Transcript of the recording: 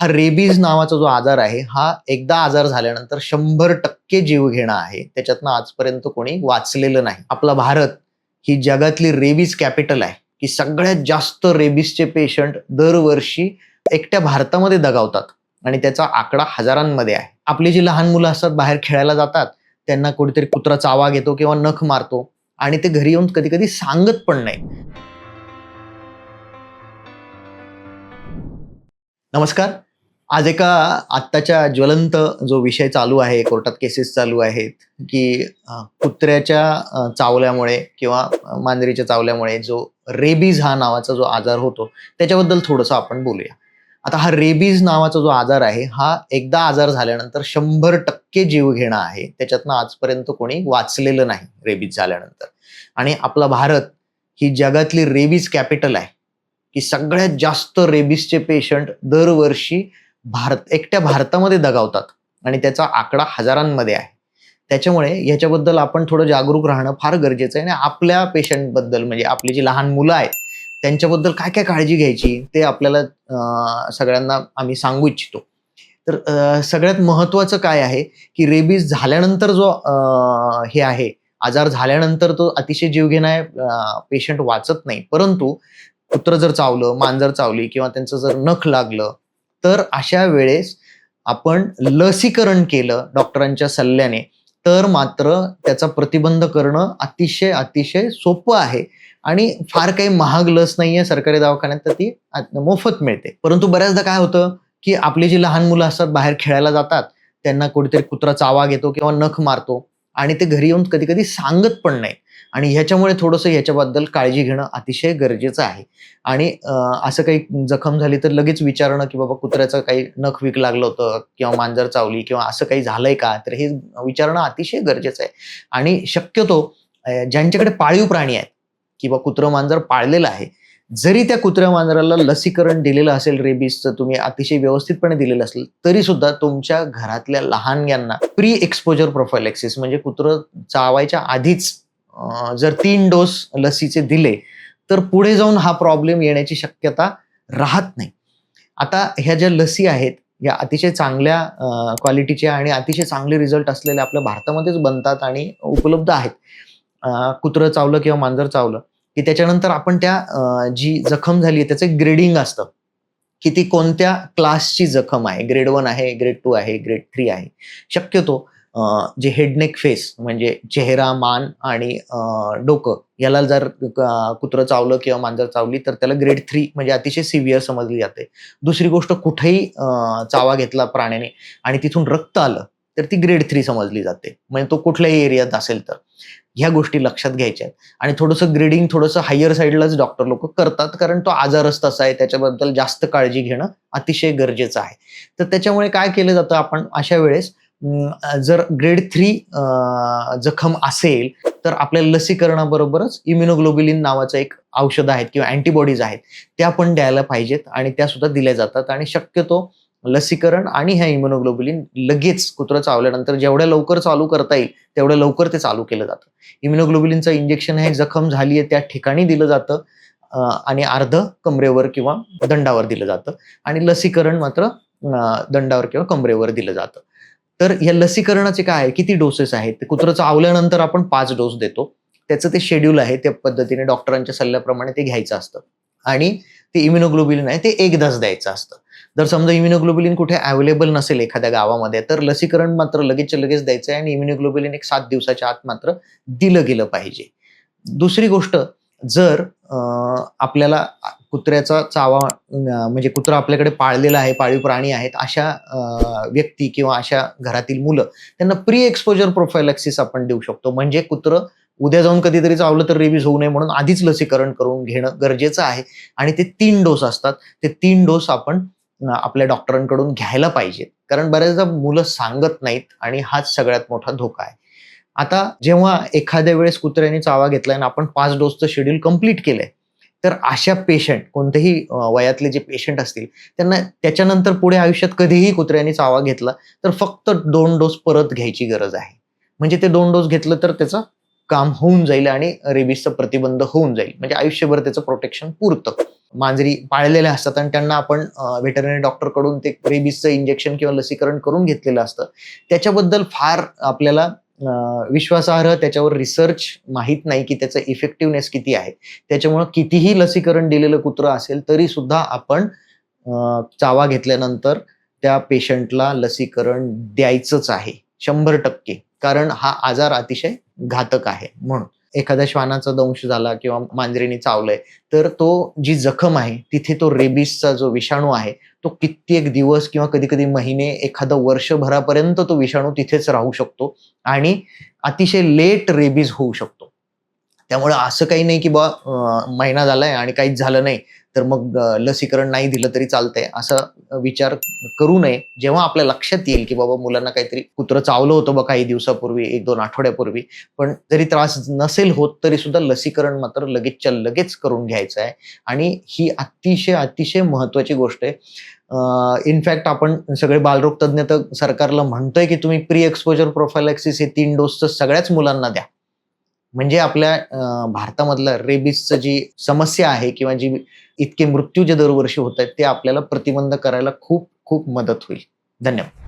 हा रेबीज नावाचा जो आजार आहे हा एकदा आजार झाल्यानंतर शंभर टक्के जीव घेणं आहे. त्याच्यातनं आजपर्यंत कोणी वाचलेलं नाही. आपला भारत ही जगातली रेबीज कॅपिटल आहे की सगळ्यात जास्त रेबीजचे पेशंट दरवर्षी एकट्या भारतामध्ये दगावतात आणि त्याचा आकडा हजारांमध्ये आहे. आपली जी लहान मुलं असतात बाहेर खेळायला जातात त्यांना कुठेतरी कुत्रा चावा घेतो किंवा नख मारतो आणि ते घरी येऊन कधी कधी सांगत पण नाही नमस्कार. आज एका आत्ताच्या ज्वलंत जो विषय चालू आहे कोर्टात केसेस चालू आहेत की कुत्र्याच्या चावल्यामुळे किंवा मांजरीच्या चावल्यामुळे जो रेबीज हा नावाचा जो आजार होतो त्याच्याबद्दल थोडंसं आपण बोलूया. आता हा रेबीज नावाचा जो आजार आहे हा एकदा आजार झाल्यानंतर शंभर टक्के जीव घेणं आहे. त्याच्यातनं आजपर्यंत कोणी वाचलेलं नाही रेबीज झाल्यानंतर. आणि आपला भारत ही जगातली रेबीज कॅपिटल आहे की सगळ्यात जास्त रेबीजचे पेशंट दरवर्षी भारत एकट्या भारतामध्ये दगावतात. आणि त्याचा आकडा हजारांमध्ये आहे. त्याच्यामुळे याच्याबद्दल आपण थोडं जागरूक राहणं फार गरजेचं आहे. आणि आपल्या पेशंटबद्दल म्हणजे आपली जी लहान मुलं आहेत त्यांच्याबद्दल काय काय काळजी घ्यायची ते आपल्याला सगळ्यांना आम्ही सांगू इच्छितो. तर सगळ्यात महत्त्वाचं काय आहे की रेबीज झाल्यानंतर जो हे आहे आजार झाल्यानंतर तो अतिशय जीवघेणा पेशंट वाचत नाही. परंतु कुत्र जर चावलं मांजर चावली किंवा त्यांचं जर नख लागलं तर अशा वेळेस आपण लसीकरण केलं डॉक्टरांच्या सल्ल्याने तर मात्र त्याचा प्रतिबंध करणं अतिशय अतिशय सोपं आहे. आणि फार काही महाग लस नाहीये सरकारी दवाखान्यात तर ती मोफत मिळते. परंतु बऱ्याचदा काय होतं की आपली जी लहान मुलं असतात बाहेर खेळायला जातात त्यांना कुठेतरी कुत्रा चावा घेतो किंवा नख मारतो आणि ते घरी येऊन कधी कधी सांगत पण नाही. आणि ह्याच्यामुळे थोडंसं ह्याच्याबद्दल काळजी घेणं अतिशय गरजेचं आहे. आणि असं काही जखम झाली तर लगेच विचारणं की बाबा कुत्र्याचं काही नख विक लागलं होतं किंवा मांजर चावली किंवा असं काही झालंय का? तर हे विचारणं अतिशय गरजेचं आहे. आणि शक्यतो ज्यांच्याकडे पाळीव प्राणी आहेत किंवा कुत्रं मांजर पाळलेलं आहे जरी त्या कुत्र्या मांजराला लसीकरण दिलेलं असेल रेबीजचं तुम्ही अतिशय व्यवस्थितपणे दिलेलं असेल तरी सुद्धा तुमच्या घरातल्या लहानग्यांना प्री एक्सपोजर प्रोफायलेक्सिस म्हणजे कुत्रं चावायच्या आधीच जर तीन डोस लसीचे दिले तर पुढे जाऊन हा प्रॉब्लेम येण्याची शक्यता राहत नाही. आता ह्या ज्या लसी आहेत या अतिशय चांगल्या क्वालिटीच्या आणि अतिशय चांगले रिझल्ट असलेल्या आपल्या भारतामध्येच बनतात आणि उपलब्ध आहेत. कुत्रं चावलं किंवा मांजर चावलं की त्याच्यानंतर आपण त्या जी जखम झाली आहे त्याचं ग्रेडिंग असतं की ती कोणत्या क्लासची जखम आहे. ग्रेड वन आहे ग्रेड टू आहे ग्रेड थ्री आहे. शक्यतो जे हेडनेक फेस म्हणजे चेहरा मान आणि डोकं याला जर कुत्रं चावलं किंवा मांजर चावली तर त्याला ग्रेड थ्री म्हणजे अतिशय सिव्हिअर समजली जाते. दुसरी गोष्ट कुठेही चावा घेतला प्राण्याने आणि तिथून रक्त आलं तर ती ग्रेड थ्री समजली जाते. म्हणजे तो कुठल्याही एरियात असेल तर. ह्या गोष्टी लक्षात घ्यायच्या आहेत. आणि थोडंसं ग्रेडिंग थोडंसं हायर साईडलाच डॉक्टर लोक करतात कारण तो आजारच तसा आहे त्याच्याबद्दल जास्त काळजी घेणं अतिशय गरजेचं आहे. तर त्याच्यामुळे काय केलं जातं आपण? अशा वेळेस जर ग्रेड थ्री जखम असेल तर आपल्या लसीकरणाबरोबरच इम्युनोग्लोबिलिन नावाचं एक औषध आहेत किंवा अँटीबॉडीज आहेत त्या पण द्यायला पाहिजेत आणि त्या सुद्धा दिल्या जातात. आणि शक्यतो लसीकरण आणि ह्या इम्युनोग्लोबिलिन लगेच कुत्रं चावल्यानंतर जेवढ्या लवकर चालू करता येईल तेवढ्या लवकर ते चालू केलं जातं. इम्युनोग्लोबिलिनचं इंजेक्शन हे जखम झाली आहे त्या ठिकाणी दिलं जातं आणि अर्ध कमरेवर किंवा दंडावर दिलं जातं. आणि लसीकरण मात्र दंडावर किंवा कमरेवर दिलं जातं. तर या लसीकरणाचे काय आहे? किती डोसेस आहेत? ते कुत्रं चावल्यानंतर आपण पाच डोस देतो. त्याचं ते शेड्यूल आहे त्या पद्धतीने डॉक्टरांच्या सल्ल्याप्रमाणे ते घ्यायचं असतं. आणि ते इम्युनोग्लोबिलिन आहे ते एकदाच द्यायचं असतं. जर समजा इम्युनोग्लोबिलिन कुठे अवेलेबल नसेल एखाद्या गावामध्ये तर लसीकरण मात्र लगेचच्या लगेच द्यायचं आहे आणि इम्युनोग्लोबिलिन एक सात दिवसाच्या आत मात्र दिलं गेलं पाहिजे. दुसरी गोष्ट जर आपल्याला कुत्र्याचा चावा म्हणजे कुत्रा आपल्याकडे पाळलेला आहे पाळीव प्राणी आहेत अशा व्यक्ती किंवा अशा घरातील मुलं त्यांना प्री एक्सपोजर प्रोफायलॅक्सिस आपण देऊ शकतो. म्हणजे कुत्रं उद्या जाऊन कधीतरी चावलं तर रेबीज होऊ नये म्हणून आधीच लसीकरण करून घेणं गरजेचं आहे. आणि ते तीन डोस असतात. ते तीन डोस आपण आपल्या डॉक्टरांकडून घ्यायला पाहिजेत कारण बऱ्याचदा मुलं सांगत नाहीत आणि हाच सगळ्यात मोठा धोका आहे. आता जेव्हा एखाद्या वेळेस कुत्र्याने चावा घेतलाय आणि आपण पाच डोसचं शेड्यूल कंप्लीट केलंय तर अशा पेशंट कोणतेही वयातले जे पेशंट असतील त्यांना त्याच्यानंतर पुढे आयुष्यात कधीही कुत्र्याने चावा घेतला तर फक्त दोन डोस परत घ्यायची गरज आहे. म्हणजे ते दोन डोस घेतलं तर त्याचं काम होऊन जाईल आणि रेबीजचा प्रतिबंध होऊन जाईल. म्हणजे आयुष्यभर त्याचं प्रोटेक्शन पुरतं. मांजरी पाळलेल्या असतात आणि त्यांना आपण व्हेटरनरी डॉक्टरकडून ते रेबीजचं इंजेक्शन किंवा लसीकरण करून घेतलेलं असतं. त्याच्याबद्दल फार आपल्याला विश्वासार्ह त्याच्यावर रिसर्च माहीत नाही की त्याचं इफेक्टिव्हनेस किती आहे. त्याच्यामुळं कितीही लसीकरण दिलेलं कुत्रं असेल तरी सुद्धा आपण चावा घेतल्यानंतर त्या पेशंटला लसीकरण द्यायचंच आहे. शंभर टक्के. कारण हा आजार अतिशय घातक आहे म्हणून. एखाद्या श्वानाचा दंश झाला किंवा मांजरीने चावलंय तर तो जी जखम आहे तिथे तो रेबीसचा जो विषाणू आहे तो कित्येक दिवस किंवा कधी कधी महिने एखादं वर्षभरापर्यंत तो विषाणू तिथेच राहू शकतो आणि अतिशय लेट रेबीज होऊ शकतो. त्यामुळे असं काही नाही की बा महिना झालाय आणि काहीच झालं नाही. तर मग लसीकरण नाही दिलं तरी चालतंय. असा विचार करू नये. जेव्हा आपल्या लक्षात येईल की बाबा मुलांना काहीतरी कुत्रं चावलं होतं बा काही दिवसापूर्वी एक दोन आठवड्यापूर्वी पण जरी त्रास नसेल होत तरी सुद्धा लसीकरण मात्र लगेचच्या लगेच करून घ्यायचं आहे. आणि ही अतिशय अतिशय महत्वाची गोष्ट आहे. इनफॅक्ट आपण सगळे बालरोग तज्ज्ञ तर सरकारला म्हणतोय की तुम्ही प्री एक्सपोजर प्रोफायलॅक्सिस हे तीन डोस तर सगळ्याच मुलांना द्या. म्हणजे आपल्या भारतामधलं रेबीजचं जी समस्या आहे किंवा जी इतके मृत्यू जे दरवर्षी होत आहेत ते आपल्याला प्रतिबंध करायला खूप खूप मदत होईल. धन्यवाद.